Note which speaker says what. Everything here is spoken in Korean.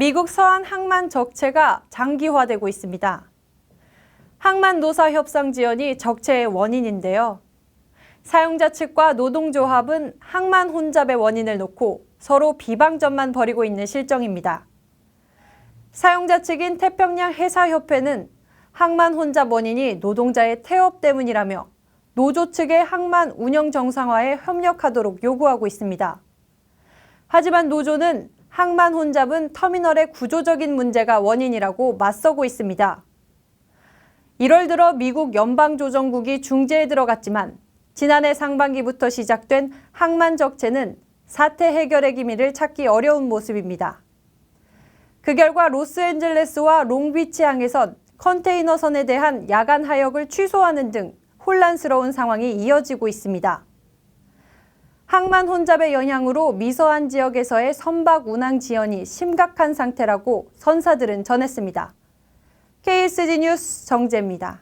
Speaker 1: 미국 서한 항만 적체가 장기화되고 있습니다. 항만 노사 협상 지연이 적체의 원인인데요. 사용자 측과 노동조합은 항만 혼잡의 원인을 놓고 서로 비방전만 벌이고 있는 실정입니다. 사용자 측인 태평양 해사협회는 항만 혼잡 원인이 노동자의 태업 때문이라며 노조 측의 항만 운영 정상화에 협력하도록 요구하고 있습니다. 하지만 노조는 항만 혼잡은 터미널의 구조적인 문제가 원인이라고 맞서고 있습니다. 1월 들어 미국 연방조정국이 중재에 들어갔지만 지난해 상반기부터 시작된 항만 적체는 사태 해결의 기미를 찾기 어려운 모습입니다. 그 결과 로스앤젤레스와 롱비치 항에선 컨테이너선에 대한 야간 하역을 취소하는 등 혼란스러운 상황이 이어지고 있습니다. 항만 혼잡의 영향으로 미서한 지역에서의 선박 운항 지연이 심각한 상태라고 선사들은 전했습니다. KSG 뉴스 정재입니다.